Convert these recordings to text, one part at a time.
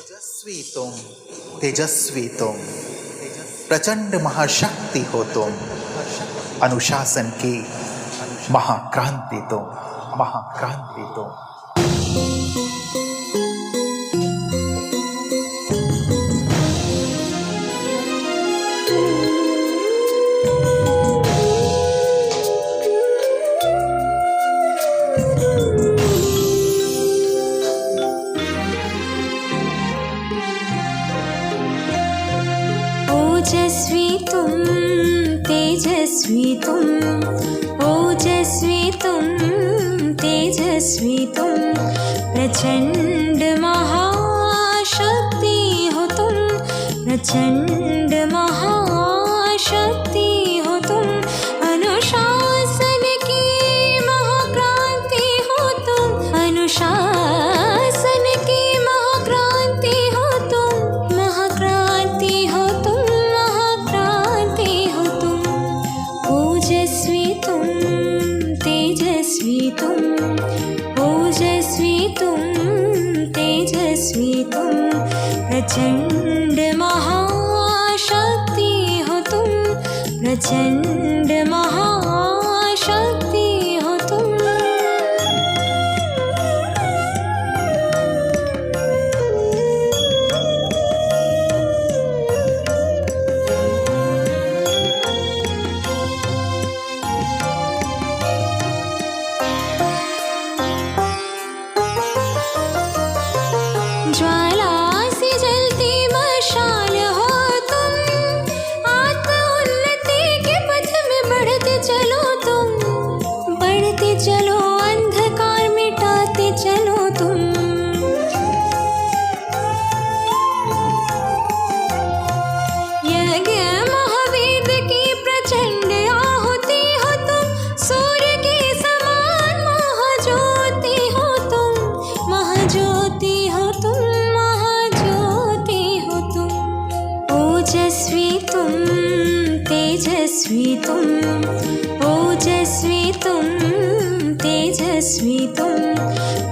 तेजस्वी तुम तेजस्वी तुम प्रचंड महाशक्ति हो तुम अनुशासन की महाक्रांति तुम महाक्रांति तुम। तुम ओजस्वी तुम तेजस्वी तुम प्रचंड महाशक्ति हो तुम प्रचंड 前。तेजस्वी तुम ओजस्वी तुम तेजस्वी तुम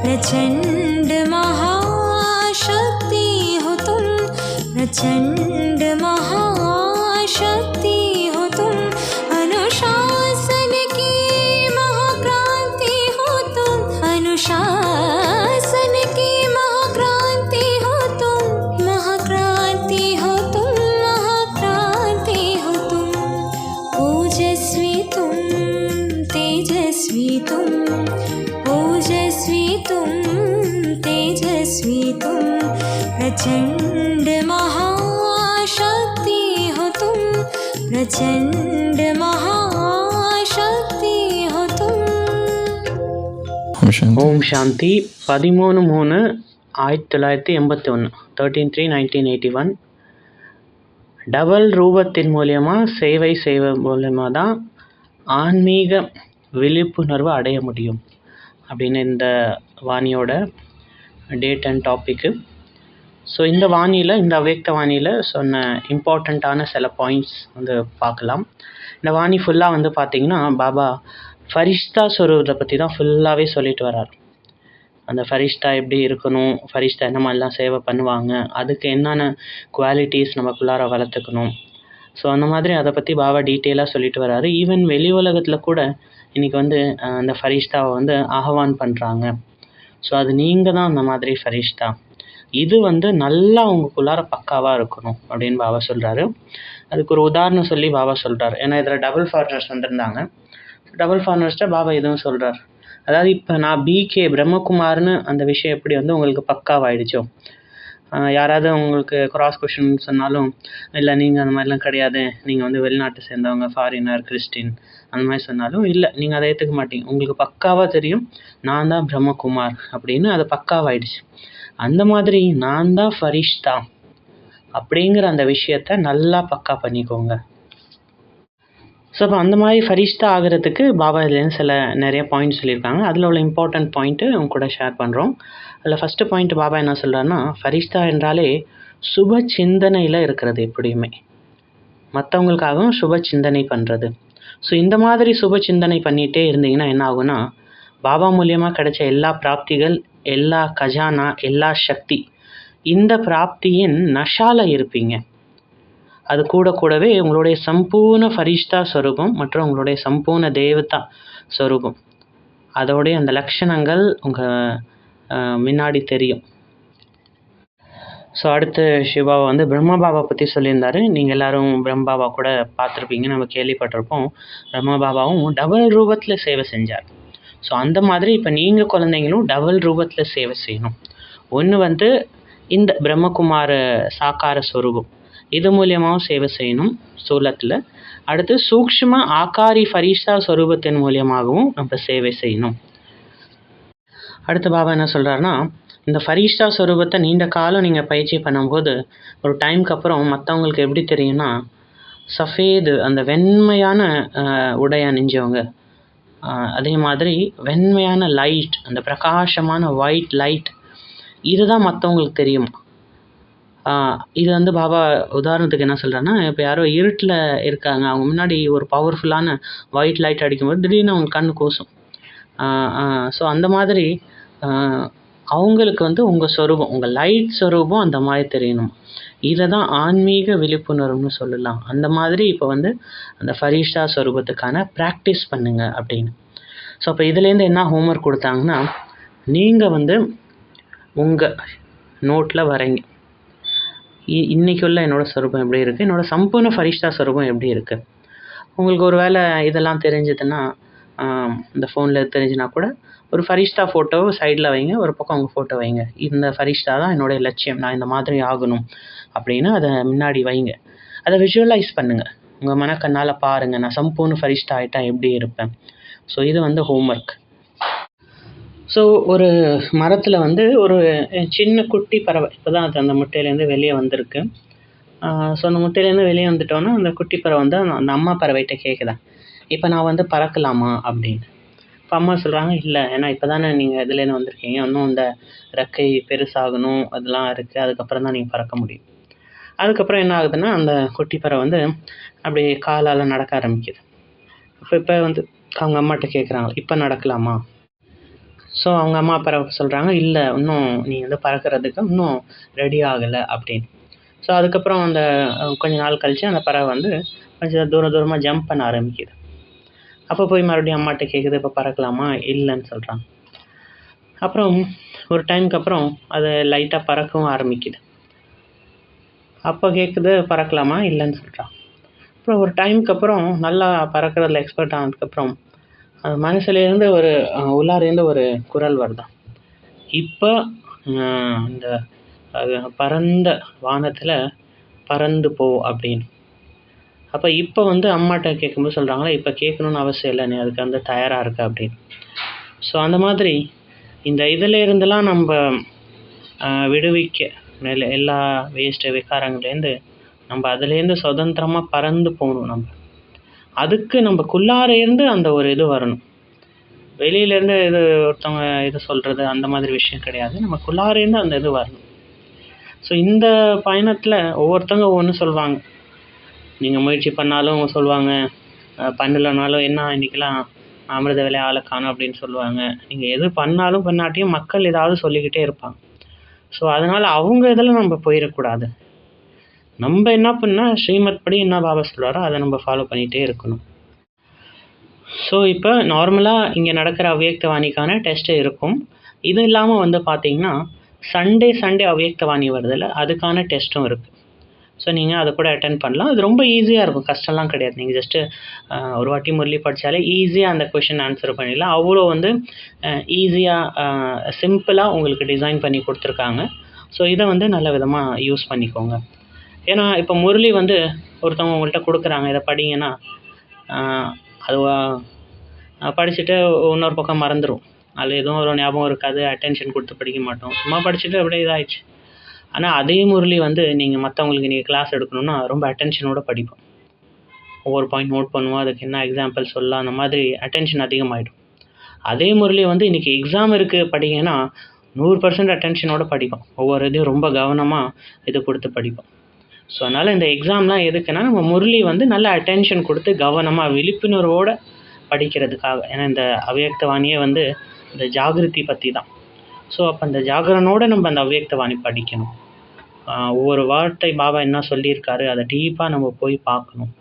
प्रचंड महाशक्ति हो तुम प्रचंड ओजस्वी तुम तेजस्वी तुम प्रचंड महाशक्ति हो तुम प्रचंड महाशक्ति हो तुम ஓம் சாந்தி பதிமூணு மூணு ஆயிரத்தி தொள்ளாயிரத்தி எண்பத்தி ஒன்று thirteen three nineteen eighty one double ரூபத்தின் மூலியமாக சேவை செய்வ மூலியமாக தான் ஆன்மீக விழிப்புணர்வு அடைய முடியும் அப்படின்னு இந்த வாணியோட டேட் அண்ட் டாப்பிக்கு ஸோ இந்த வாணியில் இந்த அவ்யக்த வாணியில் சொன்ன இம்பார்ட்டண்ட்டான சில பாயிண்ட்ஸ் வந்து பார்க்கலாம். இந்த வாணி ஃபுல்லாக வந்து பார்த்திங்கன்னா பாபா ஃபரிஷ்தா ஸ்வரூபத்தை பற்றி தான் ஃபுல்லாகவே சொல்லிட்டு வரார் அந்த ஃபரிஷ்தா எப்படி இருக்கணும் ஃபரிஷ்தா என்ன மாதிரிலாம் சேவை பண்ணுவாங்க அதுக்கு என்னென்ன குவாலிட்டிஸ் நமக்குள்ளார வளர்த்துக்கணும். ஸோ அந்த மாதிரி அதை பற்றி பாபா டீட்டெயிலாக சொல்லிட்டு வராரு ஈவன் வெளி உலகத்தில் கூட இன்றைக்கி வந்து அந்த ஃபரிஷ்தாவை வந்து ஆஹ்வான் பண்ணுறாங்க ஸோ அது நீங்கள் தான் அந்த மாதிரி ஃபரிஷ்தா. இது வந்து நல்லா உங்களுக்குள்ளார பக்காவாக இருக்கணும் அப்படின்னு பாபா சொல்கிறாரு அதுக்கு ஒரு உதாரணம் சொல்லி பாபா சொல்கிறார் ஏன்னா இதில் டபுள் ஃபாரினர்ஸ் வந்திருந்தாங்க. டபுள் ஃபாரினர்ஸ்ட்டை பாபா இதுவும் சொல்கிறார் அதாவது இப்போ நான் பிகே பிரம்மகுமார்னு அந்த விஷயம் எப்படி வந்து உங்களுக்கு பக்காவாயிடுச்சோ? யாராவது உங்களுக்கு கிராஸ் கொஷின் சொன்னாலும் இல்லை நீங்கள் அந்த மாதிரிலாம் கிடையாது. நீங்கள் வந்து வெளிநாட்டை சேர்ந்தவங்க ஃபாரினர் கிறிஸ்டின் அந்த மாதிரி சொன்னாலும் இல்லை நீங்கள் அதை ஏற்றுக்க மாட்டீங்க. உங்களுக்கு பக்காவாக தெரியும். நான் தான் பிரம்மகுமார் அப்படின்னு அது பக்காவாயிடுச்சு. அந்த மாதிரி நான் தான் ஃபரிஷ்தா அப்படிங்கிற அந்த விஷயத்த நல்லா பக்கா பண்ணிக்கோங்க. ஸோ அப்போ அந்த மாதிரி ஃபரிஷ்தா ஆகிறதுக்கு பாபா இதுலேருந்து சில நிறைய பாயிண்ட் சொல்லியிருக்காங்க. அதில் உள்ள இம்பார்ட்டண்ட் பாயிண்ட்டு உங்க கூட ஷேர் பண்ணுறோம் அதில் ஃபஸ்ட்டு பாயிண்ட் பாபா என்ன சொல்கிறாருன்னா ஃபரிஷ்தா என்றாலே சுப சிந்தனையில் இருக்கிறது எப்படியுமே. மற்றவங்களுக்காகவும் சுப சிந்தனை பண்ணுறது ஸோ இந்த மாதிரி சுப சிந்தனை பண்ணிகிட்டே இருந்தீங்கன்னா என்ன ஆகும்னா பாபா மூலியமாக கிடைச்ச எல்லா பிராப்திகள் எல்லா கஜானா எல்லா சக்தி இந்த பிராப்தியின் நஷால இருப்பீங்க. அது கூட கூடவே உங்களுடைய சம்பூர்ண ஃபரிஷ்தா ஸ்வரூபம் மற்றும் உங்களுடைய சம்பூர்ண தேவதா ஸ்வரூபம் அதோடைய அந்த லட்சணங்கள் உங்கள் முன்னாடி தெரியும். ஸோ அடுத்து சிவாவை வந்து பிரம்ம பாபா பற்றி சொல்லியிருந்தாரு. நீங்கள் எல்லாரும் பிரம்ம பாபா கூட பார்த்துருப்பீங்க நம்ம கேள்விப்பட்டிருப்போம். பிரம்ம பாபாவும் டபுள் ரூபத்தில் சேவை செஞ்சார். ஸோ அந்த மாதிரி இப்போ நீங்கள் குழந்தைங்களும் டபுள் ரூபத்தில் சேவை செய்யணும். ஒன்று வந்து இந்த பிரம்மகுமார சாக்கார ஸ்வரூபம் இது மூலியமாகவும் சேவை செய்யணும் சூலத்தில். அடுத்து சூக்ஷ்ம ஆகாரி ஃபரிஷா ஸ்வரூபத்தின் மூலியமாகவும் நம்ம சேவை செய்யணும். அடுத்து பாபா என்ன சொல்கிறாருன்னா இந்த ஃபரிஷ்டா சொரூபத்தை நீண்ட காலம் நீங்கள் பயிற்சி பண்ணும்போது ஒரு டைம்க்கு அப்புறம் மற்றவங்களுக்கு எப்படி தெரியும்னா சஃபேது அந்த வெண்மையான ஆஹ், உடை அணிஞ்சவங்க. அதே மாதிரி வெண்மையான லைட் அந்த பிரகாசமான ஒயிட் லைட் இதுதான் மற்றவங்களுக்கு தெரியும். இது வந்து பாபா உதாரணத்துக்கு என்ன சொல்கிறேன்னா இப்போ யாரோ இருட்டில் இருக்காங்க அவங்க முன்னாடி ஒரு பவர்ஃபுல்லான ஒயிட் லைட் அடிக்கும்போது திடீர்னு அவங்க கண் கூசும். ஸோ அந்த மாதிரி அவங்களுக்கு வந்து உங்கள் ஸ்வரூபம் உங்கள் லைட் ஸ்வரூபம் அந்த மாதிரி தெரியணும். இதை தான் ஆன்மீக விழிப்புணர்வுன்னு சொல்லலாம். அந்த மாதிரி இப்போ வந்து அந்த ஃபரிஷ்டா ஸ்வரூபத்துக்கான ப்ராக்டிஸ் பண்ணுங்க அப்படின்னு. ஸோ அப்போ இதுலேருந்து என்ன ஹோம்ஒர்க் கொடுத்தாங்கன்னா நீங்கள் வந்து உங்கள் நோட்டில் வரைங்க இ- இன்னைக்கு உள்ள என்னோடய ஸ்வரூபம் எப்படி இருக்குது என்னோட சம்பூர்ண ஃபரிஷ்டா ஸ்வரூபம் எப்படி இருக்குது உங்களுக்கு ஒரு வேளை இதெல்லாம் தெரிஞ்சதுன்னா இந்த ஃபோனில் தெரிஞ்சுனா கூட ஒரு ஃபரிஷ்டா ஃபோட்டோ சைடில் வைங்க ஒரு பக்கம் உங்கள் ஃபோட்டோ வைங்க. இந்த ஃபரிஷ்டா தான் என்னுடைய லட்சியம் நான் இந்த மாதிரி ஆகணும் அப்படின்னு அதை முன்னாடி வைங்க. அதை விஷுவலைஸ் பண்ணுங்கள் உங்கள் மனக்கண்ணால் பாருங்கள் நான் சம்பூர்ண ஃபரிஷ்டா ஆகிட்டா எப்படி இருப்பேன். ஸோ இது வந்து ஹோம்ஒர்க் ஸோ ஒரு மரத்தில் வந்து ஒரு சின்ன குட்டி பறவை இப்போ தான் அது அந்த முட்டையிலேருந்து வெளியே வந்திருக்கு. ஸோ அந்த முட்டையிலேருந்து வெளியே வந்துட்டோன்னா அந்த குட்டி பறவை வந்து அந்த அம்மா பறவைகிட்ட கேட்குதான் இப்போ நான் வந்து பறக்கலாமா அப்படின்னு. இப்போ அம்மா சொல்கிறாங்க இல்லை ஏன்னா இப்போ தானே நீங்கள் இதுலேருந்து வந்திருக்கீங்க. இன்னும் இந்த ரெக்கை பெருசாகணும் அதெல்லாம் இருக்குது அதுக்கப்புறம் தான் நீங்கள் பறக்க முடியும். அதுக்கப்புறம் என்ன ஆகுதுன்னா அந்த குட்டி பறவை வந்து அப்படியே காலால் நடக்க ஆரம்பிக்குது. இப்போ இப்போ வந்து அவங்க அம்மாட்ட கேட்குறாங்க இப்போ நடக்கலாமா? ஸோ அவங்க அம்மா பறவை சொல்கிறாங்க இல்லை இன்னும் நீ வந்து பறக்கிறதுக்கு இன்னும் ரெடி ஆகலை அப்படின்னு. ஸோ அதுக்கப்புறம் அந்த கொஞ்ச நாள் கழித்து அந்த பறவை வந்து கொஞ்சம் தூரம் தூரமாக ஜம்ப் பண்ண ஆரம்பிக்குது. அப்போ போய் மறுபடியும் அம்மாட்ட கேட்குது இப்போ பறக்கலாமா? இல்லைன்னு சொல்கிறாங்க அப்புறம் ஒரு டைமுக்கு அப்புறம் அது லைட்டாக பறக்கவும் ஆரம்பிக்குது. அப்போ கேட்குது பறக்கலாமா? இல்லைன்னு சொல்கிறான் அப்புறம் ஒரு டைம்க்கு அப்புறம் நல்லா பறக்கிறதுல எக்ஸ்பர்ட் ஆனதுக்கப்புறம் அது மனசுலேருந்து ஒரு உள்ளாரேருந்து ஒரு குரல் வருதான். இப்போ இந்த பறந்த பரந்த வானத்தில் பறந்து போ அப்படின்னு. அப்போ இப்போ வந்து அம்மாட்ட கேட்கும்போது சொல்கிறாங்களா இப்போ கேட்கணுன்னு அவசியம் இல்லை நீ அதுக்கு வந்து தயாராக இருக்க அப்படின்னு. ஸோ அந்த மாதிரி இந்த இதில் இருந்தெல்லாம் நம்ம விடுவிக்க எல்லா வேஸ்ட்டு விகாரங்கள்லேருந்து நம்ம அதுலேருந்து சுதந்திரமாக பறந்து போகணும் நம்ம. அதுக்கு நமக்குள்ளார இருந்து அந்த ஒரு இது வரணும். வெளியிலேருந்து இது ஒருத்தவங்க இது சொல்கிறது அந்த மாதிரி விஷயம் கிடையாது. நமக்குள்ளார இருந்து அந்த இது வரணும். ஸோ இந்த பயணத்தில் ஒவ்வொருத்தவங்க ஒவ்வொன்று சொல்லுவாங்க நீங்கள் முயற்சி பண்ணாலும் சொல்லுவாங்க பண்ணலனாலும் பண்ணலைனாலும் என்ன இன்றைக்கெலாம் அமிர்த வேலை ஆளை காணும் அப்படின்னு சொல்லுவாங்க. நீங்கள் எது பண்ணாலும் பண்ணாட்டியும் மக்கள் ஏதாவது சொல்லிக்கிட்டே இருப்பாங்க. ஸோ அதனால் அவங்க இதில் நம்ம போயிடக்கூடாது. நம்ம என்ன பண்ணால் ஸ்ரீமத் படி என்ன பாபா சொல்கிறாரோ அதை நம்ம ஃபாலோ பண்ணிகிட்டே இருக்கணும். ஸோ இப்போ நார்மலாக இங்கே நடக்கிற அவ்யக்தவாணிக்கான டெஸ்ட்டு இருக்கும். இது இல்லாமல் வந்து பார்த்திங்கன்னா சண்டே சண்டே அவ்யக்தவாணி வருதில்ல அதுக்கான டெஸ்ட்டும் இருக்குது ஸோ நீங்கள் அதை கூட அட்டன் பண்ணலாம். அது ரொம்ப ஈஸியாக இருக்கும். கஷ்டம்லாம் கிடையாது. நீங்கள் ஜஸ்ட்டு ஒரு வாட்டி முரளி படித்தாலே ஈஸியாக அந்த கொஷின் ஆன்சர் பண்ணிடலாம். அவ்வளோ வந்து ஈஸியாக சிம்பிளாக உங்களுக்கு டிசைன் பண்ணி கொடுத்துருக்காங்க. ஸோ இதை வந்து நல்ல விதமாக யூஸ் பண்ணிக்கோங்க. ஏன்னா இப்போ முரளி வந்து ஒருத்தவங்க உங்கள்கிட்ட கொடுக்குறாங்க. இதை படிங்கன்னா அது படிச்சுட்டு இன்னொரு பக்கம் மறந்துடும் அதில் எதுவும் ஒரு ஞாபகம் இருக்காது. அட்டென்ஷன் கொடுத்து படிக்க மாட்டோம். சும்மா படிச்சுட்டு அப்படியே இதாகிடுச்சு ஆனால் அதே முரளி வந்து நீங்கள் மற்றவங்களுக்கு நீங்கள் கிளாஸ் எடுக்கணும்னா ரொம்ப அட்டென்ஷனோட படிப்போம். ஒவ்வொரு பாயிண்ட் நோட் பண்ணுவோம் அதுக்கு என்ன எக்ஸாம்பிள் சொல்லலாம் அந்த மாதிரி அட்டென்ஷன் அதிகமாகிடும் அதே முரளி வந்து இன்றைக்கி எக்ஸாம் இருக்குது படிங்கன்னா நூறு பர்சன்ட் அட்டென்ஷனோட படிப்போம். ஒவ்வொரு இதையும் ரொம்ப கவனமாக இது கொடுத்து படிப்போம். ஸோ அதனால் இந்த எக்ஸாம்லாம் எதுக்குன்னா நம்ம முரளி வந்து நல்ல அட்டென்ஷன் கொடுத்து கவனமாக விழிப்புணர்வோட படிக்கிறதுக்காக. ஏன்னா இந்த அவ்வியக்தவாணியே வந்து இந்த ஜாகிருதி பற்றி தான் ஸோ அப்போ அந்த ஜாகரனோட நம்ம அந்த அவ்வியக்தவாணி படிக்கணும். ஒவ்வொரு வார்த்தை பாபா என்ன சொல்லியிருக்காரு அதை டீப்பாக நம்ம போய் பார்க்கணும்.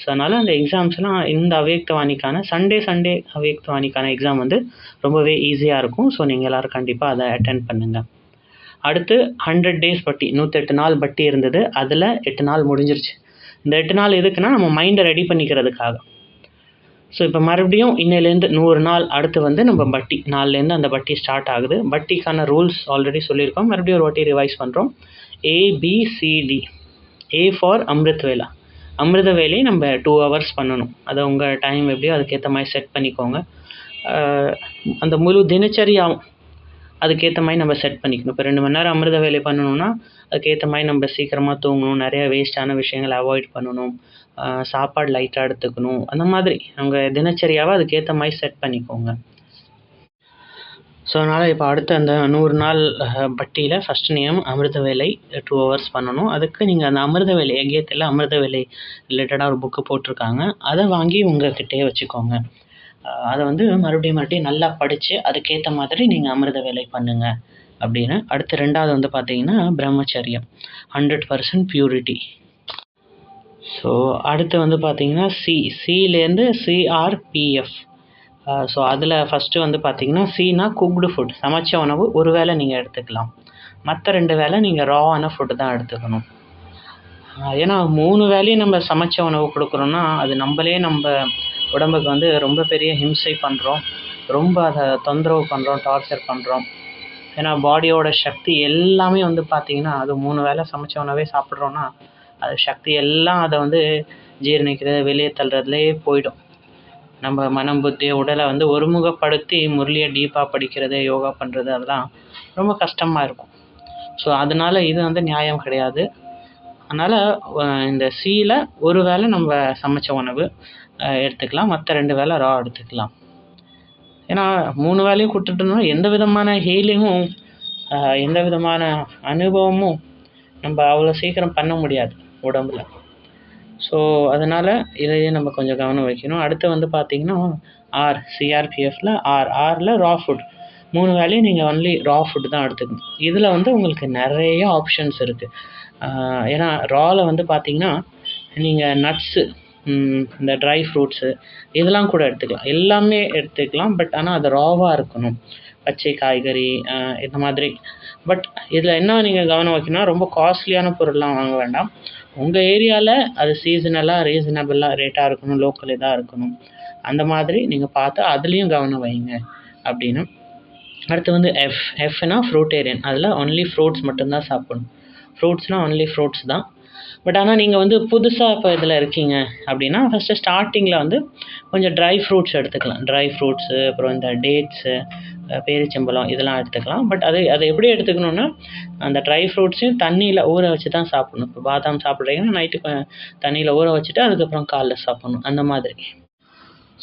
ஸோ அதனால் அந்த எக்ஸாம்ஸ்லாம் இந்த அவ்யக்தவாணிக்கான சண்டே சண்டே அவ்யக்தவாணிக்கான எக்ஸாம் வந்து ரொம்பவே ஈஸியாக இருக்கும். ஸோ நீங்கள் எல்லோரும் கண்டிப்பாக அதை அட்டன் பண்ணுங்கள் அடுத்து ஹண்ட்ரட் டேஸ் பட்டி நூற்றெட்டு நாள் பட்டி இருந்தது. அதில் எட்டு நாள் முடிஞ்சிருச்சு. இந்த எட்டு நாள் எதுக்குன்னா நம்ம மைண்டை ரெடி பண்ணிக்கிறதுக்காக. ஸோ இப்போ மறுபடியும் இன்னையிலேருந்து நூறு நாள் அடுத்து வந்து நம்ம பட்டி நாலுலேருந்து அந்த பட்டி ஸ்டார்ட் ஆகுது. பட்டிக்கான ரூல்ஸ் ஆல்ரெடி சொல்லியிருக்கோம். மறுபடியும் ஒரு வாட்டி ரிவைஸ் பண்ணுறோம் ஏபிசிடி ஏ ஃபார் அமிர்த் வேலா அமிர்த வேலையை நம்ம டூ ஹவர்ஸ் பண்ணணும். அதை உங்கள் டைம் எப்படியோ அதுக்கேற்ற மாதிரி செட் பண்ணிக்கோங்க. அந்த முழு தினச்சரியாகவும் அதுக்கேற்ற மாதிரி நம்ம செட் பண்ணிக்கணும். இப்போ ரெண்டு மணி நேரம் அமிர்த வேலை பண்ணணும்னா அதுக்கேற்ற மாதிரி நம்ம சீக்கிரமாக தூங்கணும். நிறைய வேஸ்ட்டான விஷயங்களை அவாய்ட் பண்ணணும். சாப்பாடு லைட்டாக எடுத்துக்கணும். அந்த மாதிரி. அவங்க தினச்சரியாவை அதுக்கேற்ற மாதிரி செட் பண்ணிக்கோங்க. ஸோ அதனால் இப்போ அடுத்த அந்த நூறு நாள் பட்டியில் ஃபஸ்ட் நேம் அமிர்த வேலை டூ ஹவர்ஸ் பண்ணணும். அதுக்கு நீங்கள் அந்த அமிர்த வேலை எங்கேயத்தில் அமிர்த வேலை ரிலேட்டடாக ஒரு புக்கு போட்டிருக்காங்க. அதை வாங்கி உங்ககிட்டயே வச்சுக்கோங்க. அதை வந்து மறுபடியும் மறுபடியும் நல்லா படித்து அதுக்கேற்ற மாதிரி நீங்கள் அமிர்த வேலை பண்ணுங்கள் அப்படின்னு. அடுத்து ரெண்டாவது வந்து பார்த்தீங்கன்னா பிரம்மச்சரியம். ஹண்ட்ரட் பர்சன்ட் பியூரிட்டி ஸோ அடுத்து வந்து பார்த்தீங்கன்னா சி சிலேருந்து சிஆர்பிஎஃப் ஸோ அதில் ஃபஸ்ட்டு வந்து பார்த்தீங்கன்னா சீனா குக்டு ஃபுட் சமைச்ச உணவு ஒரு வேளை நீங்கள் எடுத்துக்கலாம். மற்ற ரெண்டு வேளை நீங்கள் ராவான ஃபுட்டு தான் எடுத்துக்கணும். ஏன்னா மூணு வேலையும் நம்ம சமைச்ச உணவு கொடுக்குறோன்னா அது நம்மளே நம்ம உடம்புக்கு வந்து ரொம்ப பெரிய ஹிம்சை பண்ணுறோம் ரொம்ப அதை தொந்தரவு பண்ணுறோம் டார்ச்சர் பண்ணுறோம் ஏன்னா பாடியோட சக்தி எல்லாமே வந்து பார்த்திங்கன்னா அது மூணு வேளை சமைச்ச உணவே சாப்பிட்றோன்னா அது சக்தி எல்லாம் அதை வந்து ஜீரணிக்கிறது வெளியே தள்ளுறதுலேயே போயிடும். நம்ம மனம் புத்தி உடலை வந்து ஒருமுகப்படுத்தி முரளியை டீப்பாக படிக்கிறது யோகா பண்ணுறது அதெல்லாம் ரொம்ப கஷ்டமாக இருக்கும். ஸோ அதனால இது வந்து நியாயம் கிடையாது. அதனால் இந்த சீல ஒரு வேளை நம்ம சமைச்ச உணவு எடுத்துக்கலாம். மற்ற ரெண்டு வேளை ரா எடுத்துக்கலாம். ஏன்னா மூணு வேலையும் கொடுத்துட்டோம்னா எந்த விதமான ஹீலிங்கும் எந்த விதமான அனுபவமும் நம்ம அவ்வளோ சீக்கிரம் பண்ண முடியாது உடம்புல. ஸோ அதனால் இதையும் நம்ம கொஞ்சம் கவனம் வைக்கணும். அடுத்து வந்து பார்த்தீங்கன்னா ஆர் சிஆர்பிஎஃப்பில் ஆர் ஆரில் ரா ஃபுட் மூணு வேலையும் நீங்கள் ஒன்லி ரா ஃபுட் தான் எடுத்துக்கணும். இதில் வந்து உங்களுக்கு நிறைய ஆப்ஷன்ஸ் இருக்குது ஏன்னா ராவில் வந்து பார்த்தீங்கன்னா நீங்கள் நட்ஸு இந்த ட்ரை ஃப்ரூட்ஸு இதெல்லாம் கூட எடுத்துக்கலாம். எல்லாமே எடுத்துக்கலாம். பட் ஆனால் அது ராவாக இருக்கணும். பச்சை காய்கறி இந்த மாதிரி. பட் இதில் என்ன நீங்கள் கவனம் வைக்கணும்னா ரொம்ப காஸ்ட்லியான பொருள்லாம் வாங்க வேண்டாம். உங்கள் ஏரியாவில் அது சீசனலாக ரீசனபிளாக ரேட்டாக இருக்கணும் லோக்கல் இதாக இருக்கணும். அந்த மாதிரி நீங்கள் பார்த்து அதுலேயும் கவனம் வைங்க அப்படின்னு. அடுத்து வந்து எஃப் எஃப்னா ஃப்ரூட்டேரியன் அதில் ஒன்லி ஃப்ரூட்ஸ் மட்டும்தான் சாப்பிடணும். ஃப்ரூட்ஸ்னால் ஒன்லி ஃப்ரூட்ஸ் தான். பட் ஆனால் நீங்கள் வந்து புதுசாக இப்போ இதில் இருக்கீங்க அப்படின்னா ஃபஸ்ட்டு ஸ்டார்டிங்கில் வந்து கொஞ்சம் ட்ரை ஃப்ரூட்ஸ் எடுத்துக்கலாம். ட்ரை ஃப்ரூட்ஸு அப்புறம் இந்த டேட்ஸு பேரிச்சம்பழம் இதெல்லாம் எடுத்துக்கலாம். பட் அது அதை எப்படி எடுத்துக்கணுன்னா அந்த ட்ரை ஃப்ரூட்ஸையும் தண்ணியில் ஊற வச்சு தான் சாப்பிடணும். இப்போ பாதாம் சாப்பிட்றீங்கன்னா நைட்டு தண்ணியில் ஊற வச்சுட்டு அதுக்கப்புறம் காலைல சாப்பிடணும். அந்த மாதிரி.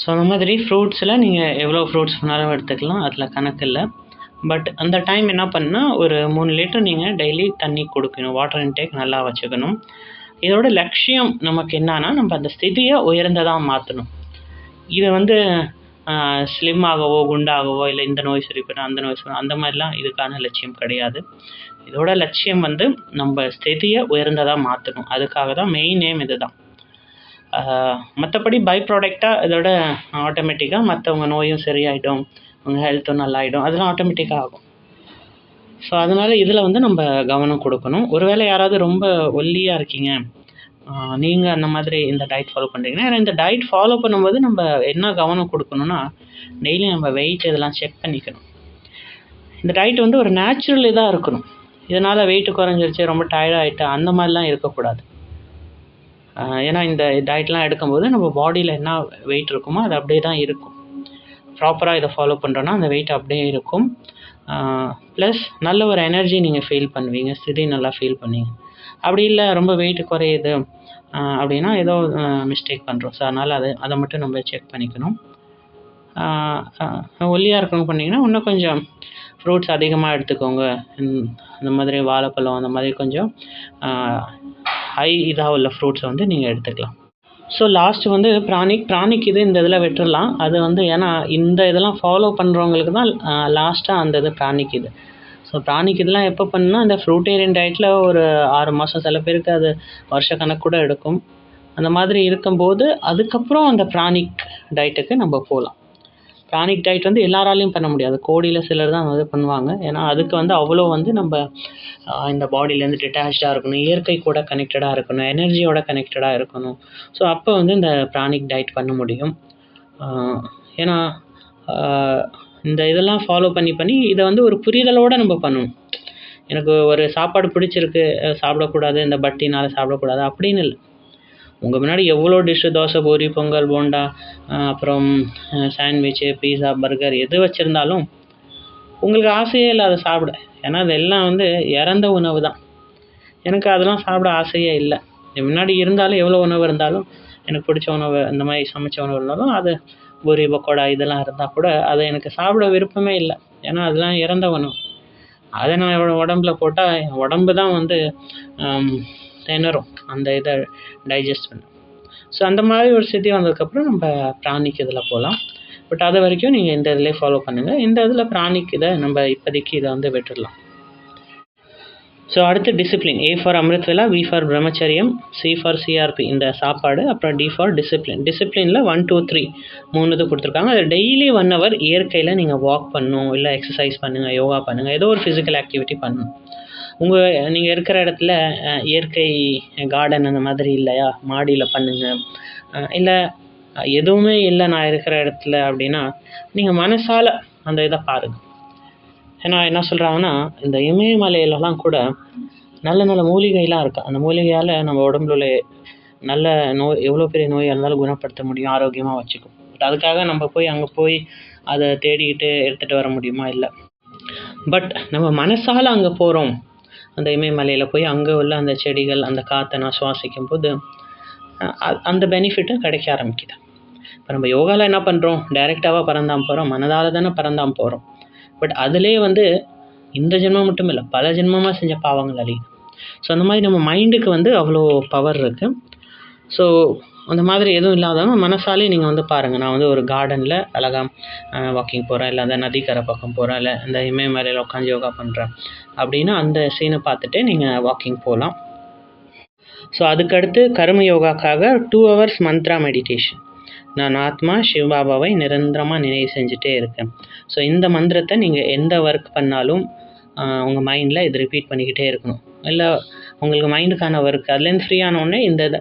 ஸோ அந்த மாதிரி ஃப்ரூட்ஸில் நீங்கள் எவ்வளோ ஃப்ரூட்ஸ் வேணாலும் எடுத்துக்கலாம். அதில் கணக்கு இல்லை. பட் அந்த டைம் என்ன பண்ணால் ஒரு மூணு லிட்டர் நீங்கள் டெய்லி தண்ணி கொடுக்கணும். வாட்டர் இன்டேக் நல்லா வச்சுக்கணும். இதோட லட்சியம் நமக்கு என்னன்னா நம்ம அந்த ஸ்திதியை உயர்ந்ததாக மாற்றணும் இதை வந்து ஸ்லிம் ஆகவோ குண்டாகவோ இல்லை இந்த நோய் சரி அந்த நோய் சுரி அந்த மாதிரிலாம் இதுக்கான லட்சியம் கிடையாது. இதோட லட்சியம் வந்து நம்ம ஸ்திதியை உயர்ந்ததாக மாற்றணும் அதுக்காக தான் மெயின் நேம் இது தான் மற்றபடி பை ப்ராடக்டாக இதோட ஆட்டோமேட்டிக்காக மற்றவங்க நோயும் சரியாயிடும். உங்கள் ஹெல்த்தும் நல்லாயிடும். அதெல்லாம் ஆட்டோமேட்டிக்காக ஆகும். ஸோ அதனால் இதில் வந்து நம்ம கவனம் கொடுக்கணும். ஒருவேளை யாராவது ரொம்ப ஒல்லியாக இருக்கீங்க. நீங்கள் அந்த மாதிரி இந்த டயட் ஃபாலோ பண்ணுறீங்கன்னா ஏன்னா இந்த டயட் ஃபாலோ பண்ணும்போது நம்ம என்ன கவனம் கொடுக்கணும்னா டெய்லி நம்ம வெயிட் இதெல்லாம் செக் பண்ணிக்கணும். இந்த டயட் வந்து ஒரு நேச்சுரல் இதாக இருக்கணும். இதனால் வெயிட் குறைஞ்சிருச்சு ரொம்ப டயர்டாகிட்டு அந்த மாதிரிலாம் இருக்கக்கூடாது. ஏன்னா இந்த டயட்லாம் எடுக்கும்போது நம்ம பாடியில் என்ன வெயிட் இருக்குமோ அது அப்படியே தான் இருக்கும். ப்ராப்பராக இதை ஃபாலோ பண்ணுறோன்னா அந்த வெயிட் அப்படியே இருக்கும். ப்ளஸ் நல்ல ஒரு எனர்ஜி நீங்கள் ஃபீல் பண்ணுவீங்க. ஸ்திதி நல்லா ஃபீல் பண்ணுவீங்க. அப்படி இல்லை ரொம்ப வெயிட் குறையுது அப்படின்னா ஏதோ மிஸ்டேக் பண்ணுறோம் ஸோ அதனால் அதை அதை மட்டும் நம்ம செக் பண்ணிக்கணும். ஒல்லியாக இருக்கணும் பண்ணிங்கன்னா இன்னும் கொஞ்சம் ஃப்ரூட்ஸ் அதிகமாக எடுத்துக்கோங்க. இந்த- அந்த மாதிரி வாழைப்பழம் அந்த மாதிரி கொஞ்சம் ஹை இதாக உள்ள ஃப்ரூட்ஸை வந்து நீங்கள் எடுத்துக்கலாம். ஸோ லாஸ்ட் வந்து ப்ராணிக் ப்ராணிக் இது இந்த இதில் விட்டுறலாம். அது வந்து ஏன்னா இந்த இதெல்லாம் ஃபாலோ பண்ணுறவங்களுக்கு தான் லாஸ்ட்டாக அந்த இது ப்ராணிக் இது. ஸோ ப்ரானிக் இதெல்லாம் எப்போ பண்ணணும்னா அந்த ஃப்ரூட்டேரியன் டயட்டில் ஒரு ஆறு மாதம் சில பேருக்கு அது வருஷக்கணக்கு கூட எடுக்கும். அந்த மாதிரி இருக்கும்போது அதுக்கப்புறம் அந்த பிராணிக் டயட்டுக்கு நம்ம போகலாம். ப்ரானிக் டயட் வந்து எல்லாராலையும் பண்ண முடியாது. கோடியில் சிலர் தான் வந்து பண்ணுவாங்க. ஏன்னா அதுக்கு வந்து அவ்வளோ வந்து நம்ம இந்த பாடியிலேருந்து டிட்டாச்சாக இருக்கணும். இயற்கை கூட கனெக்டடாக இருக்கணும். எனர்ஜியோட கனெக்டடாக இருக்கணும். ஸோ அப்போ வந்து இந்த ப்ரானிக் டயட் பண்ண முடியும். ஏன்னா இந்த இதெல்லாம் ஃபாலோ பண்ணி பண்ணி இதை வந்து ஒரு புரிதலோடு நம்ம பண்ணணும். எனக்கு ஒரு சாப்பாடு பிடிச்சிருக்கு சாப்பிடக்கூடாது. இந்த பட்டினால் சாப்பிடக்கூடாது. அப்படின்னு இல்லை. உங்கள் முன்னாடி எவ்வளோ டிஷ்ஷு தோசை பூரி பொங்கல் போண்டா அப்புறம் சாண்ட்விட்சு பீஸா பர்கர் எது வச்சுருந்தாலும் உங்களுக்கு ஆசையே இல்லை அதை சாப்பிட. ஏன்னா அதெல்லாம் வந்து இறந்த உணவு தான். எனக்கு அதெல்லாம் சாப்பிட ஆசையே இல்லை. முன்னாடி இருந்தாலும் எவ்வளோ உணவு இருந்தாலும் எனக்கு பிடிச்ச உணவு இந்த மாதிரி சமைச்ச உணவு இருந்தாலும் அது பூரி பக்கோடா இதெல்லாம் இருந்தால் கூட அதை எனக்கு சாப்பிட விருப்பமே இல்லை. ஏன்னா அதெல்லாம் இறந்த உணவு. அதை நான் உடம்புல போட்டால் என் உடம்பு தான் வந்து திணறும். அந்த இதை டைஜஸ்ட் பண்ணும் ஸோ அந்த மாதிரி ஒரு ஸ்திதி வந்ததுக்கப்புறம் நம்ம பிராணிக்கு இதில் போகலாம். பட் அது வரைக்கும் நீங்கள் இந்த இதிலே ஃபாலோ பண்ணுங்கள் இந்த இதில் பிராணிக்கு இதை நம்ம இப்போதைக்கு இதை வந்து விட்டுடலாம். ஸோ அடுத்து discipline A for Amritvela B for பிரம்மச்சரியம் சி ஃபார் சிஆர்பி இந்த சாப்பாடு அப்புறம் டி ஃபார் டிசிப்ளின் டிசிப்ளினில் ஒன் டூ த்ரீ மூணு இது கொடுத்துருக்காங்க. அது டெய்லி ஒன் ஹவர் இயற்கையில் நீங்கள் வாக் பண்ணணும் இல்லை எக்ஸசைஸ் பண்ணுங்கள் யோகா பண்ணுங்கள் ஏதோ ஒரு ஃபிசிக்கல் ஆக்டிவிட்டி பண்ணணும் உங்கள் நீங்கள் இருக்கிற இடத்துல இயற்கை கார்டன் அந்த மாதிரி இல்லையா? மாடியில் பண்ணுங்கள் இல்லை எதுவுமே இல்லை நான் இருக்கிற இடத்துல அப்படின்னா நீங்கள் மனசால் அந்த இதை பாருங்கள் ஏன்னா என்ன சொல்கிறாங்கன்னா இந்த இமயமலையிலலாம் கூட நல்ல நல்ல மூலிகைலாம் இருக்குது அந்த மூலிகையால் நம்ம உடம்புல உள்ள நல்ல நோய் எவ்வளோ பெரிய நோயாக இருந்தாலும் குணப்படுத்த முடியும் ஆரோக்கியமாக வச்சுக்கும். பட் அதுக்காக நம்ம போய் அங்கே போய் அதை தேடிக்கிட்டு எடுத்துகிட்டு வர முடியுமா? இல்லை. பட் நம்ம மனசால் அங்கே போகிறோம் அந்த இமயமலையில் போய் அங்கே உள்ள அந்த செடிகள் அந்த காற்றை நான் சுவாசிக்கும் போது அ- அந்த பெனிஃபிட்டும் கிடைக்க ஆரம்பிக்குது. இப்போ நம்ம யோகாவில் என்ன பண்ணுறோம் டைரெக்டாவாக பறந்தாம போகிறோம் மனதால் தானே பறந்தாம போகிறோம் பட் அதிலே வந்து இந்த ஜென்மம் மட்டும் இல்லை பல ஜென்மமாக செஞ்ச பாவங்கள் அழியுது. ஸோ அந்த மாதிரி நம்ம மைண்டுக்கு வந்து அவ்வளோ பவர் இருக்குது ஸோ அந்த மாதிரி எதுவும் இல்லாதவங்க மனசாலே நீங்கள் வந்து பாருங்கள் நான் வந்து ஒரு கார்டனில் அழகாக வாக்கிங் போகிறேன் இல்லை அந்த நதிக்கரை பக்கம் போகிறேன் இல்லை இந்த இமயமலையில் உட்காந்து யோகா பண்ணுறேன் அப்படின்னா அந்த சீனை பார்த்துட்டு நீங்கள் வாக்கிங் போகலாம் ஸோ அதுக்கடுத்து கர்ம யோகாக்காக டூ ஹவர்ஸ் மந்த்ரா மெடிடேஷன் நான் ஆத்மா சிவபாபாவை நிரந்தரமாக நினைவு செஞ்சுட்டே இருக்கேன். ஸோ இந்த மந்திரத்தை நீங்கள் எந்த ஒர்க் பண்ணாலும் உங்கள் மைண்டில் இது ரிப்பீட் பண்ணிக்கிட்டே இருக்கணும். இல்லை உங்களுக்கு மைண்டுக்கான ஒர்க் அதுலேருந்து ஃப்ரீ உடனே இந்த இதை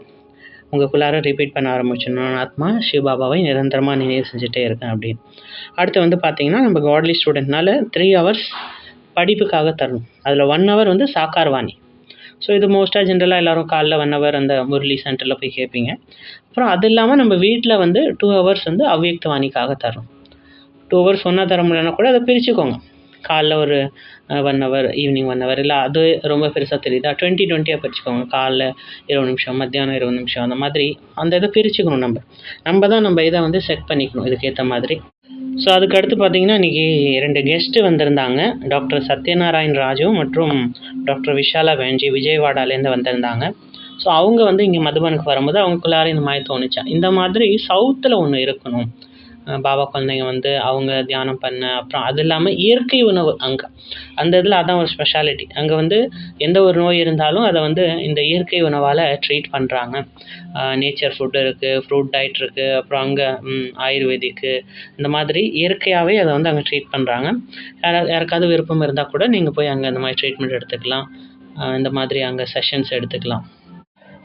உங்களுக்குள்ளார ரிப்பீட் பண்ண ஆரம்பிச்சிடணும். நான் ஆத்மா சிவபாபாவை நிரந்தரமாக நினைவு செஞ்சுட்டே இருக்கேன் அப்படின்னு. அடுத்து வந்து பார்த்தீங்கன்னா நம்ம காட்லி ஸ்டூடெண்ட்னால த்ரீ ஹவர்ஸ் படிப்புக்காக தரணும். அதில் ஒன் ஹவர் வந்து சாக்கார்வாணி ஸோ இது மோஸ்ட்டாக ஜென்ரலாக எல்லோரும் காலைல ஒன் ஹவர் அந்த முரளி சென்டரில் போய் கேட்பீங்க அப்புறம் அது இல்லாமல் நம்ம வீட்டில் வந்து டூ ஹவர்ஸ் வந்து அவ்வியக்தவாணிக்காக தரோம் டூ ஹவர்ஸ் ஒன்றா தர முடியலன்னா கூட அதை பிரிச்சுக்கோங்க. காலைல ஒரு one hour evening one hour இல்லை அது ரொம்ப பெருசாக தெரியுதா? டுவெண்ட்டி டுவெண்ட்டியாக பிரிச்சுக்கோங்க காலைல இருபது நிமிஷம் மத்தியானம் இருபது நிமிஷம் அந்த மாதிரி அந்த இதை பிரிச்சுக்கணும் நம்ம. நம்ம தான் நம்ம இதை வந்து செட் பண்ணிக்கணும் இதுக்கேற்ற மாதிரி. ஸோ அதுக்கடுத்து பார்த்தீங்கன்னா இன்றைக்கி ரெண்டு கெஸ்ட்டு வந்திருந்தாங்க. டாக்டர் சத்யநாராயண் ராஜு மற்றும் டாக்டர் விஷாலா வேஞ்சி விஜயவாடாலேருந்து வந்திருந்தாங்க. ஸோ அவங்க வந்து இங்கே மதுபனுக்கு வரும்போது அவங்களுக்குள்ளார இந்த மாதிரி தோணுச்சா? இந்த மாதிரி சவுத்தில் ஒன்று இருக்கணும். பாபா குழந்தைங்க வந்து அவங்க தியானம் பண்ண அப்புறம் அது இல்லாமல் இயற்கை உணவு அங்கே. அந்த இதில் அதான் ஒரு ஸ்பெஷாலிட்டி அங்கே வந்து எந்த ஒரு நோய் இருந்தாலும் அதை வந்து இந்த இயற்கை உணவால் ட்ரீட் பண்ணுறாங்க நேச்சர் ஃபுட் இருக்குது ஃப்ரூட் டயட் இருக்குது அப்புறம் அங்கே ஆயுர்வேதிக்கு இந்த மாதிரி இயற்கையாகவே அதை வந்து அங்கே ட்ரீட் பண்ணுறாங்க யாரா யாருக்காவது விருப்பம் இருந்தால் கூட நீங்கள் போய் அங்கே இந்த மாதிரி ட்ரீட்மெண்ட் எடுத்துக்கலாம். இந்த மாதிரி அங்கே செஷன்ஸ் எடுத்துக்கலாம்.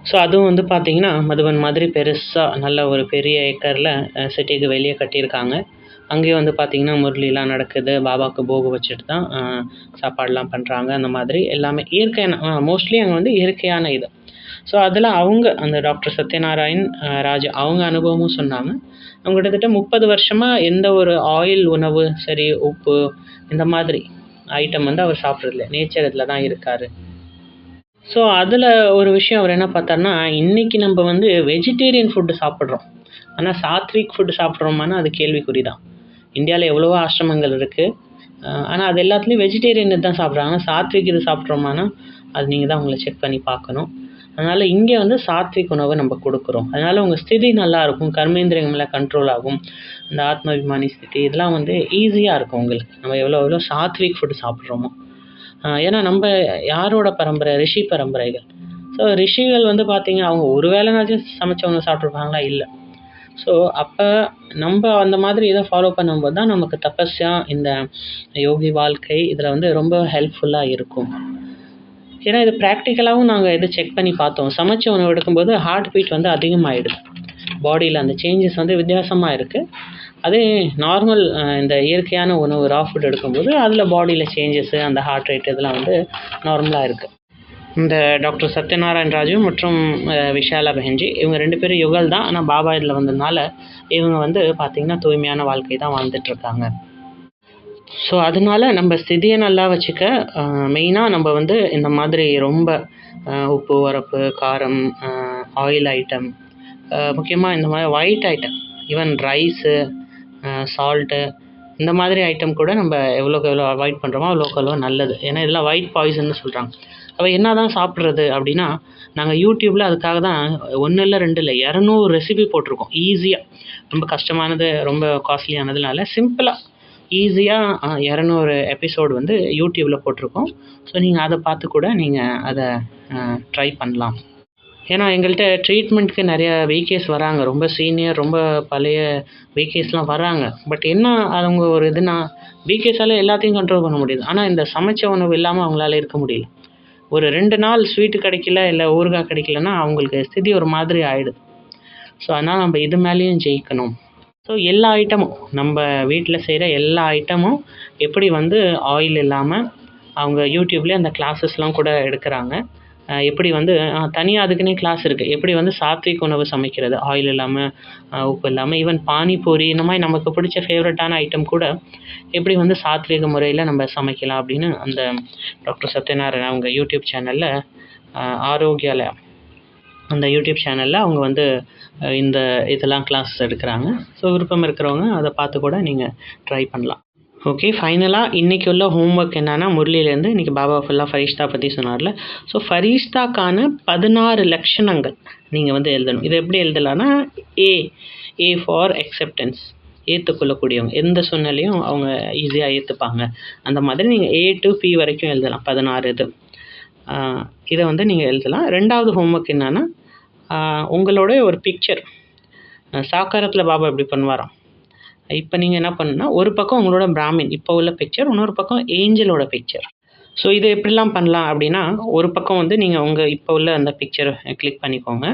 ஸோ அதுவும் வந்து பார்த்திங்கன்னா மதுபன் மாதிரி பெருசாக நல்ல ஒரு பெரிய ஏக்கரில் சிட்டிக்கு வெளியே கட்டியிருக்காங்க. அங்கேயும் வந்து பார்த்தீங்கன்னா முரளிலாம் நடக்குது. பாபாவுக்கு போக வச்சுட்டு தான் சாப்பாடெலாம் பண்ணுறாங்க அந்த மாதிரி எல்லாமே இயற்கையான மோஸ்ட்லி அங்கே வந்து இயற்கையான இது. ஸோ அதில் அவங்க அந்த டாக்டர் சத்யநாராயண் ராஜா ராஜு அவங்க அனுபவமும் சொன்னாங்க. அவங்க கிட்டத்தட்ட முப்பது வருஷமாக எந்த ஒரு ஆயில் உணவு சரி உப்பு இந்த மாதிரி ஐட்டம் வந்து அவர் சாப்பிட்றதில்ல. நேச்சர் இதில் தான் இருக்கார். ஸோ அதில் ஒரு விஷயம் அவர் என்ன பார்த்தாருன்னா இன்றைக்கி நம்ம வந்து வெஜிடேரியன் ஃபுட்டு சாப்பிட்றோம். ஆனால் சாத்விக் ஃபுட்டு சாப்பிட்றோமானா அது கேள்விக்குறி தான் இந்தியாவில் எவ்வளவோ ஆசிரமங்கள் இருக்குது ஆனால் அது எல்லாத்துலேயும் வெஜிடேரியன் தான் சாப்பிட்றாங்க. சாத்விக் இது சாப்பிட்றோமானா அது நீங்கள் தான் உங்களை செக் பண்ணி பார்க்கணும். அதனால் இங்கே வந்து சாத்விக் உணவை நம்ம கொடுக்குறோம். அதனால் உங்கள் ஸ்திதி நல்லாயிருக்கும் கர்மேந்திரியங்களை கண்ட்ரோல் ஆகும். இந்த ஆத்மாபிமானி ஸ்திதி இதெல்லாம் வந்து ஈஸியாக இருக்கும் உங்களுக்கு. நம்ம எவ்வளோ எவ்வளோ சாத்விக் ஃபுட்டு சாப்பிட்றோமோ. ஏன்னா நம்ம யாரோட பரம்பரை? ரிஷி பரம்பரைகள். ஸோ ரிஷிகள் வந்து பார்த்தீங்க அவங்க ஒரு வேளைனாச்சும் சமைச்சவங்க சாப்பிட்ருப்பாங்களா இல்லை. ஸோ அப்போ நம்ம அந்த மாதிரி இதை ஃபாலோ பண்ணும்போது தான் நமக்கு தபஸ்யா இந்த யோகி வாழ்க்கை இதில் வந்து ரொம்ப ஹெல்ப்ஃபுல்லாக இருக்கும். ஏன்னா இது ப்ராக்டிக்கலாகவும் நாங்கள் இது செக் பண்ணி பார்த்தோம். சமைச்ச உணவு எடுக்கும்போது ஹார்ட் பீட் வந்து அதிகமாகிடுது பாடியில் அந்த சேஞ்சஸ் வந்து வித்தியாசமாக இருக்குது அதே நார்மல் இந்த இயற்கையான உணவு ரா ஃபுட் எடுக்கும்போது அதில் பாடியில் சேஞ்சஸ்ஸு அந்த ஹார்ட் ரேட் இதெல்லாம் வந்து நார்மலாக இருக்குது இந்த டாக்டர் சத்யநாராயண் ராஜு மற்றும் விஷாலா பெஹன்ஜி இவங்க ரெண்டு பேரும் யுகல் தான். ஆனால் பாபா இதில் வந்ததுனால இவங்க வந்து பார்த்திங்கன்னா தூய்மையான வாழ்க்கை தான் வாழ்ந்துட்டுருக்காங்க ஸோ அதனால நம்ம ஸ்திதியை நல்லா வச்சுக்க மெயினாக நம்ம வந்து இந்த மாதிரி ரொம்ப உப்பு உரப்பு காரம் ஆயில் ஐட்டம் முக்கியமாக இந்த மாதிரி white item even rice salt இந்த மாதிரி ஐட்டம் கூட நம்ம எவ்வளோக்கு எவ்வளோ அவாய்ட் பண்ணுறோமோ அவ்வளோக்கு எவ்வளோ நல்லது. ஏன்னா இதெல்லாம் ஒயிட் பாய்சன்னு சொல்கிறாங்க அப்போ என்ன தான் சாப்பிட்றது அப்படின்னா நாங்கள் யூடியூப்பில் அதுக்காக தான் ஒன்று இல்லை ரெண்டு இல்லை இரநூறு ரெசிபி போட்டிருக்கோம். ஈஸியாக ரொம்ப கஷ்டமானது ரொம்ப காஸ்ட்லியானதுனால சிம்பிளாக ஈஸியாக இரநூறு எபிசோடு வந்து யூடியூப்பில் போட்டிருக்கோம். ஸோ நீங்கள் அதை பார்த்து கூட நீங்கள் அதை ட்ரை பண்ணலாம். ஏன்னா எங்கள்கிட்ட ட்ரீட்மெண்ட்க்கு நிறையா விகேஸ் வராங்க. ரொம்ப சீனியர் ரொம்ப பழைய விகேஸ்லாம் வராங்க. பட் என்ன அவங்க ஒரு இதுனால் விகேஸால் எல்லாத்தையும் கண்ட்ரோல் பண்ண முடியுது. ஆனால் இந்த சமைச்ச உணவு இல்லாமல் அவங்களால இருக்க முடியல. ஒரு ரெண்டு நாள் ஸ்வீட்டு கிடைக்கல இல்லை ஊறுகாய் கிடைக்கலன்னா அவங்களுக்கு ஸ்திதி ஒரு மாதிரி ஆகிடுது ஸோ அதனால் நம்ம இது மேலேயும் ஜெயிக்கணும். ஸோ எல்லா ஐட்டமும் நம்ம வீட்டில் செய்கிற எல்லா ஐட்டமும் எப்படி வந்து ஆயில் இல்லாமல் அவங்க யூடியூப்லேயே அந்த கிளாஸஸ்லாம் கூட எடுக்கிறாங்க. எப்படி வந்து தனியாக அதுக்குன்னே கிளாஸ் இருக்குது எப்படி வந்து சாத்விக் உணவு சமைக்கிறது? ஆயில் இல்லாமல் உப்பு இல்லாமல் ஈவன் பானிபூரி இந்த மாதிரி நமக்கு பிடிச்ச ஃபேவரட்டான ஐட்டம் கூட எப்படி வந்து சாத்விக முறையில் நம்ம சமைக்கலாம் அப்படின்னு அந்த டாக்டர் சத்யநாராயணன் அவங்க யூடியூப் சேனலில் ஆரோக்கியால அந்த யூடியூப் சேனலில் அவங்க வந்து இந்த இதெல்லாம் கிளாஸ் எடுக்கிறாங்க. ஸோ விருப்பம் இருக்கிறவங்க அதை பார்த்து கூட நீங்கள் ட்ரை பண்ணலாம். ஓகே ஃபைனலாக இன்றைக்கி உள்ள ஹோம் ஒர்க் என்னென்னா முரளியிலேருந்து இன்றைக்கி பாபா ஃபுல்லாக ஃபரிஷ்தா பற்றி சொன்னார்ல. ஸோ ஃபரிஷ்தாக்கான பதினாறு லட்சணங்கள் நீங்கள் வந்து எழுதணும். இதை எப்படி எழுதலாம்னா ஏ ஏ ஃபார் அக்செப்டன்ஸ் ஏற்றுக்கொள்ளக்கூடியவங்க எந்த சூழ்நிலையும் அவங்க ஈஸியாக ஏற்றுப்பாங்க அந்த மாதிரி நீங்கள் ஏ டு பி வரைக்கும் எழுதலாம். பதினாறு இது. இதை வந்து நீங்கள் எழுதலாம். ரெண்டாவது ஹோம்ஒர்க் என்னென்னா உங்களோட ஒரு பிக்சர் சாக்காரத்தில் பாபா எப்படி பண்ணுவாராம். இப்போ நீங்கள் என்ன பண்ணுன்னா ஒரு பக்கம் உங்களோட பிராமின் இப்போ உள்ள பிக்சர் இன்னொரு பக்கம் ஏஞ்சலோட பிக்சர் ஸோ இதை எப்படிலாம் பண்ணலாம் அப்படின்னா ஒரு பக்கம் வந்து நீங்கள் உங்கள் இப்போ உள்ள அந்த பிக்சரை கிளிக் பண்ணிக்கோங்க.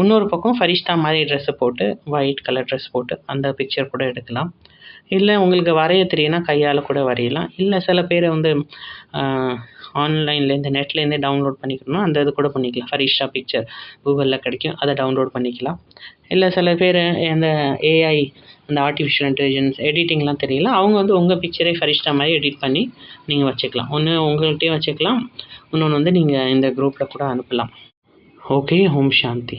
இன்னொரு பக்கம் ஃபரிஷ்தா மாதிரி ட்ரெஸ்ஸை போட்டு ஒயிட் கலர் ட்ரெஸ் போட்டு அந்த பிக்சர் கூட எடுக்கலாம். இல்லை உங்களுக்கு வரைய தெரியும்னா கையால் கூட வரையலாம். இல்லை சில பேர் வந்து ஆன்லைன்லேருந்து நெட்லேருந்தே டவுன்லோட் பண்ணிக்கணும்னா அந்த இது கூட பண்ணிக்கலாம். ஃபரிஷா பிக்சர் கூகுளில் கிடைக்கும் அதை டவுன்லோட் பண்ணிக்கலாம். இல்லை சில பேர் இந்த ஏஐ அந்த ஆர்டிஃபிஷியல் இன்டெலிஜென்ஸ் எடிட்டிங்லாம் தெரியல. அவங்க வந்து உங்கள் பிக்சரே ஃபரிஷ்டா மாதிரி எடிட் பண்ணி நீங்கள் வச்சுக்கலாம். ஒன்று உங்கள்கிட்டயும் வச்சுக்கலாம். இன்னொன்று வந்து நீங்கள் இந்த குரூப்பில் கூட அனுப்பலாம். ஓகே ஓம் சாந்தி.